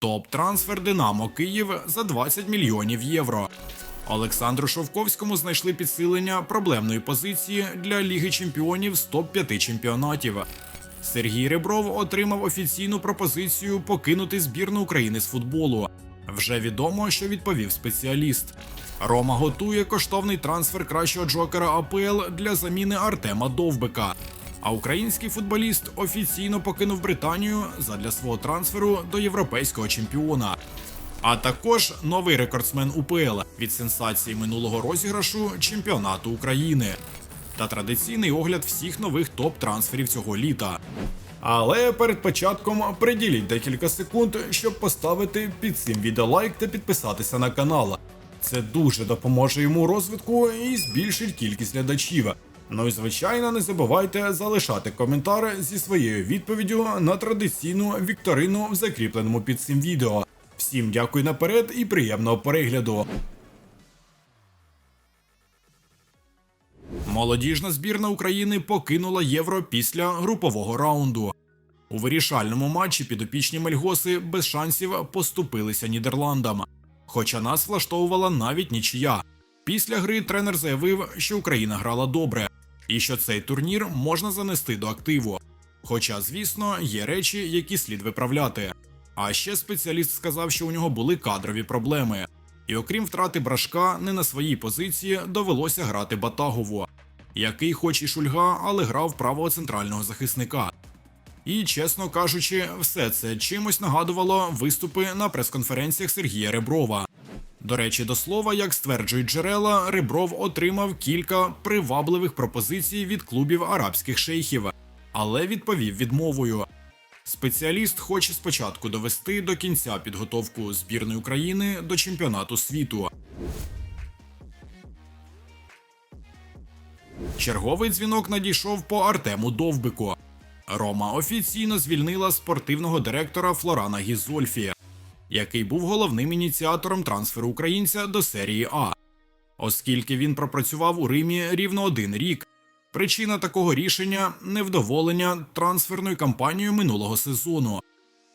Топ-трансфер Динамо Київ за 20 мільйонів євро. Олександру Шовковському знайшли підсилення проблемної позиції для Ліги Чемпіонів з топ-5 чемпіонатів. Сергій Ребров отримав офіційну пропозицію покинути збірну України з футболу. Вже відомо, що відповів спеціаліст. Рома готує коштовний трансфер кращого джокера АПЛ для заміни Артема Довбика. А український футболіст офіційно покинув Британію задля свого трансферу до європейського чемпіона. А також новий рекордсмен УПЛ від сенсації минулого розіграшу чемпіонату України та традиційний огляд всіх нових топ-трансферів цього літа. Але перед початком приділіть декілька секунд, щоб поставити під цим відео лайк та підписатися на канал. Це дуже допоможе йому розвитку і збільшить кількість глядачів. Ну і звичайно, не забувайте залишати коментар зі своєю відповіддю на традиційну вікторину в закріпленому під цим відео. Всім дякую наперед і приємного перегляду. Молодіжна збірна України покинула євро після групового раунду. У вирішальному матчі підопічні Мельгоси без шансів поступилися Нідерландам. Хоча нас влаштовувала навіть нічия. Після гри тренер заявив, що Україна грала добре, і що цей турнір можна занести до активу. Хоча, звісно, є речі, які слід виправляти. А ще спеціаліст сказав, що у нього були кадрові проблеми. І окрім втрати брашка, не на своїй позиції довелося грати Батагову, який, хоч і шульга, але грав правого центрального захисника. І, чесно кажучи, все це чимось нагадувало виступи на прес-конференціях Сергія Реброва. До речі, до слова, як стверджують джерела, Ребров отримав кілька привабливих пропозицій від клубів арабських шейхів, але відповів відмовою. Спеціаліст хоче спочатку довести до кінця підготовку збірної України до чемпіонату світу. Черговий дзвінок надійшов по Артему Довбику. Рома офіційно звільнила спортивного директора Флорана Гізольфі, який був головним ініціатором трансферу українця до серії А, оскільки він пропрацював у Римі рівно один рік. Причина такого рішення невдоволення трансферною кампанією минулого сезону.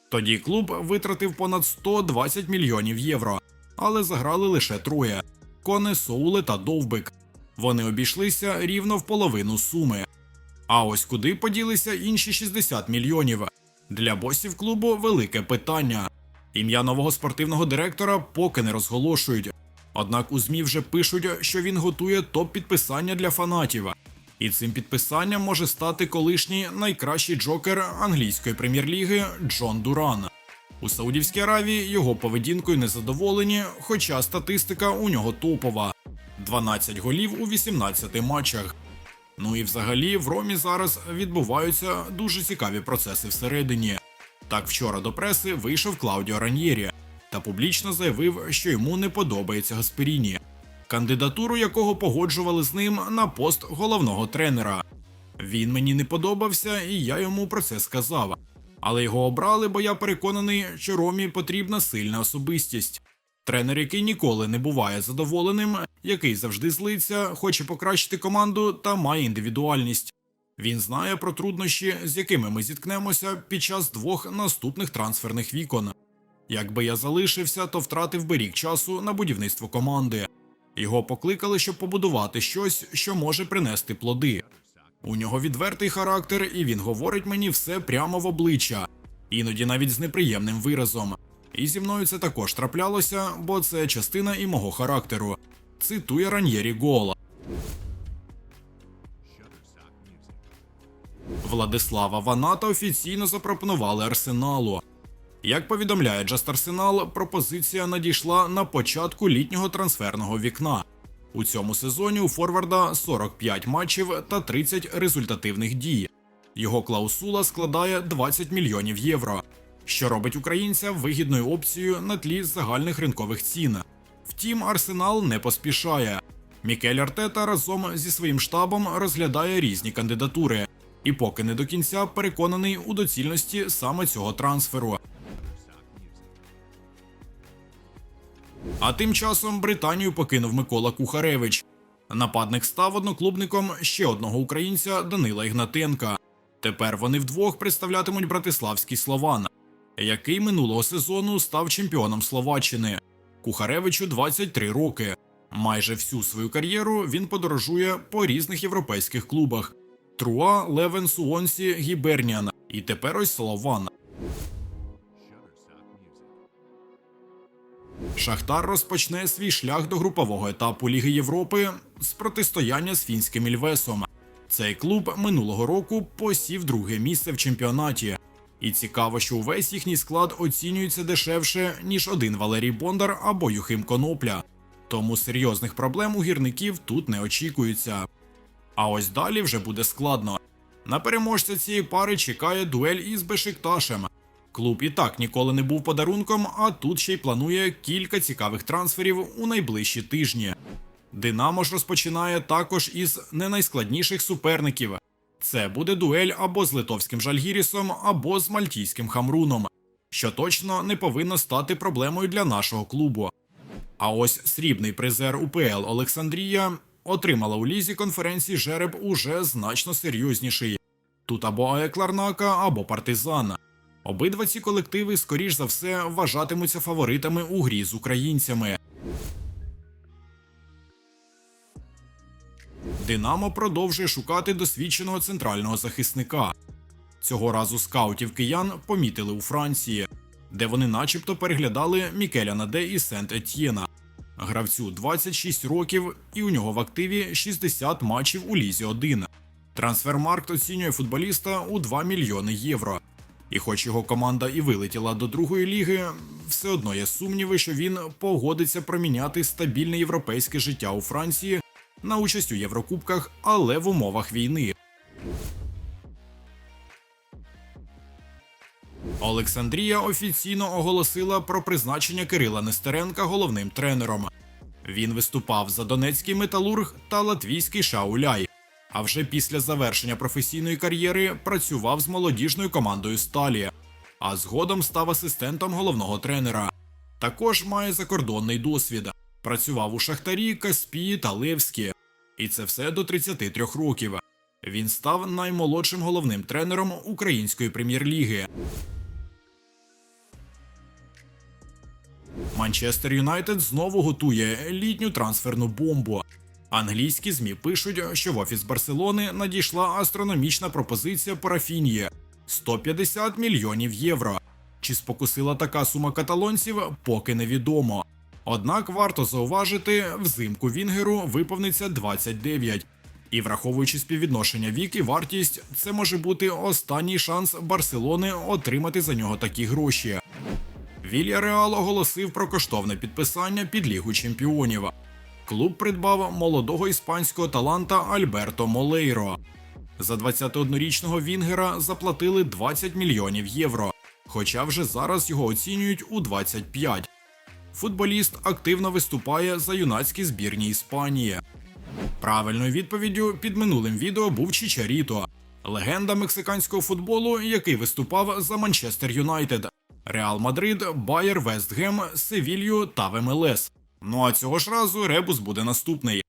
Тоді клуб витратив понад 120 мільйонів євро, але заграли лише троє: Коне, Соуле та Довбик. Вони обійшлися рівно в половину суми. А ось куди поділися інші 60 мільйонів. Для босів клубу велике питання. Ім'я нового спортивного директора поки не розголошують. Однак у ЗМІ вже пишуть, що він готує топ-підписання для фанатів. І цим підписанням може стати колишній найкращий джокер англійської прем'єр-ліги Джон Дуран. У Саудівській Аравії його поведінкою незадоволені, хоча статистика у нього топова: 12 голів у 18 матчах. Ну і взагалі в Ромі зараз відбуваються дуже цікаві процеси всередині. Так вчора до преси вийшов Клаудіо Раньєрі та публічно заявив, що йому не подобається Гасперіні, кандидатуру якого погоджували з ним на пост головного тренера. Він мені не подобався, і я йому про це сказав. Але його обрали, бо я переконаний, що Ромі потрібна сильна особистість. Тренер, який ніколи не буває задоволеним, який завжди злиться, хоче покращити команду та має індивідуальність. Він знає про труднощі, з якими ми зіткнемося під час двох наступних трансферних вікон. Якби я залишився, то втратив би рік часу на будівництво команди. Його покликали, щоб побудувати щось, що може принести плоди. У нього відвертий характер, і він говорить мені все прямо в обличчя, іноді навіть з неприємним виразом. І зі мною це також траплялося, бо це частина і мого характеру. Цитує Раньєрі Гола. Владислава Ваната офіційно запропонували Арсеналу. Як повідомляє Just Arsenal, пропозиція надійшла на початку літнього трансферного вікна. У цьому сезоні у Форварда 45 матчів та 30 результативних дій. Його клаусула складає 20 мільйонів євро, що робить українця вигідною опцією на тлі загальних ринкових цін. Втім, Арсенал не поспішає. Мікель Артета разом зі своїм штабом розглядає різні кандидатури, і поки не до кінця переконаний у доцільності саме цього трансферу. А тим часом Британію покинув Микола Кухаревич. Нападник став одноклубником ще одного українця Данила Ігнатенка. Тепер вони вдвох представлятимуть братиславський Слован. який минулого сезону став чемпіоном Словаччини. Кухаревичу 23 роки. Майже всю свою кар'єру він подорожує по різних європейських клубах: Труа, Левен, Суонсі, Гіберніан і тепер ось Слован. Шахтар розпочне свій шлях до групового етапу Ліги Європи з протистояння з фінським Ільвесом. Цей клуб минулого року посів друге місце в чемпіонаті. І цікаво, що увесь їхній склад оцінюється дешевше, ніж один Валерій Бондар або Юхим Конопля. Тому серйозних проблем у гірників тут не очікується. А ось далі вже буде складно. На переможця цієї пари чекає дуель із Бешикташем. Клуб і так ніколи не був подарунком, а тут ще й планує кілька цікавих трансферів у найближчі тижні. Динамо ж розпочинає також із не найскладніших суперників. Це буде дуель або з литовським Жальгірісом, або з мальтійським Хамруном, що точно не повинно стати проблемою для нашого клубу. А ось срібний призер УПЛ Олександрія отримала у лізі конференції жереб уже значно серйозніший. Тут або АЕК Ларнака, або Партизан. Обидва ці колективи, скоріш за все, вважатимуться фаворитами у грі з українцями. Динамо продовжує шукати досвідченого центрального захисника. Цього разу скаутів киян помітили у Франції, де вони начебто переглядали Мікеля Наде і Сент Етьєна. Гравцю 26 років, і у нього в активі 60 матчів у Лізі 1. Трансфермаркт оцінює футболіста у 2 мільйони євро. І хоч його команда і вилетіла до другої ліги, все одно є сумніви, що він погодиться проміняти стабільне європейське життя у Франції на участь у Єврокубках, але в умовах війни. Олександрія офіційно оголосила про призначення Кирила Нестеренка головним тренером. Він виступав за Донецький металург та латвійський Шауляй. А вже після завершення професійної кар'єри працював з молодіжною командою Сталі, а згодом став асистентом головного тренера. Також має закордонний досвід. Працював у Шахтарі, Каспії та Левські. І це все до 33 років. Він став наймолодшим головним тренером української прем'єр-ліги. Манчестер Юнайтед знову готує літню трансферну бомбу. Англійські ЗМІ пишуть, що в офіс Барселони надійшла астрономічна пропозиція по Рафінії – 150 мільйонів євро. Чи спокусила така сума каталонців, поки невідомо. Однак варто зауважити, взимку Вінгеру виповниться 29. І враховуючи співвідношення вік і вартість, це може бути останній шанс Барселони отримати за нього такі гроші. Вільяреал оголосив про коштовне підписання під Лігу чемпіонів. Клуб придбав молодого іспанського таланта Альберто Молейро. За 21-річного Вінгера заплатили 20 мільйонів євро, хоча вже зараз його оцінюють у 25. Футболіст активно виступає за юнацькі збірні Іспанії. Правильною відповіддю під минулим відео був Чичаріто, легенда мексиканського футболу, який виступав за Манчестер Юнайтед, Реал Мадрид, Байер Вестгем, Севілью та в МЛС. Ну а цього ж разу ребус буде наступний.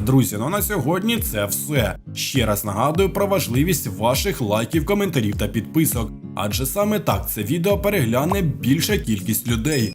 Друзі, ну на сьогодні це все. Ще раз нагадую про важливість ваших лайків, коментарів та підписок, адже саме так це відео перегляне більша кількість людей,